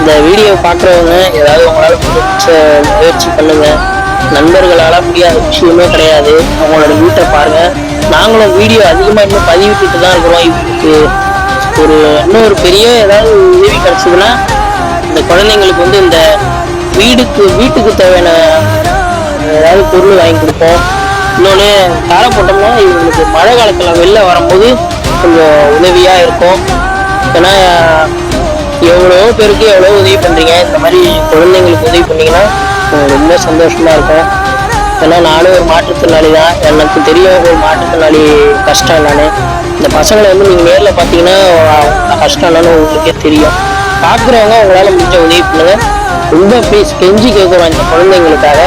இந்த வீடியோ பார்க்குறவங்க ஏதாவது உங்களால் முடிச்ச முயற்சி பண்ணுங்கள் நண்பர்களால் முடியாத விஷயமே கிடையாது. அவங்களோட வீட்டை பாருங்கள் நாங்களும் வீடியோ அதிகமாக இன்னும் பதிவிட்டுட்டு தான் இருக்கிறோம். இவங்களுக்கு ஒரு இன்னும் ஒரு பெரிய ஏதாவது உதவி கிடச்சிதுன்னா இந்த குழந்தைங்களுக்கு வந்து இந்த வீடுக்கு வீட்டுக்கு தேவையான ஏதாவது பொருள் வாங்கி கொடுப்போம். இன்னொன்று தாரை போட்டோம்னா இவங்களுக்கு மழை காலத்தில் வெளில வரும்போது கொஞ்சம் உதவியாக இருக்கும். ஏன்னா எவ்வளோ பேருக்கு எவ்வளோ உதவி பண்ணுறீங்க இந்த மாதிரி குழந்தைங்களுக்கு உதவி பண்ணிங்கன்னா ரொம்ப சந்தோஷமாக இருக்கும். ஏன்னா நானும் ஒரு மாற்றுத்திறனாளி தான். எனக்கு தெரியும் ஒரு மாற்றுத்திறனாளி கஷ்டம் என்னன்னு. இந்த பசங்களை வந்து நீங்கள் நேரில் பார்த்தீங்கன்னா கஷ்டம் என்னன்னு உங்களுக்கே தெரியும். பார்க்குறவங்க உங்களால் முடிஞ்ச உதவி பண்ணுங்கள் ரொம்ப ப்ளீஸ் கெஞ்சி கேட்குறோம் இந்த குழந்தைங்களுக்காக.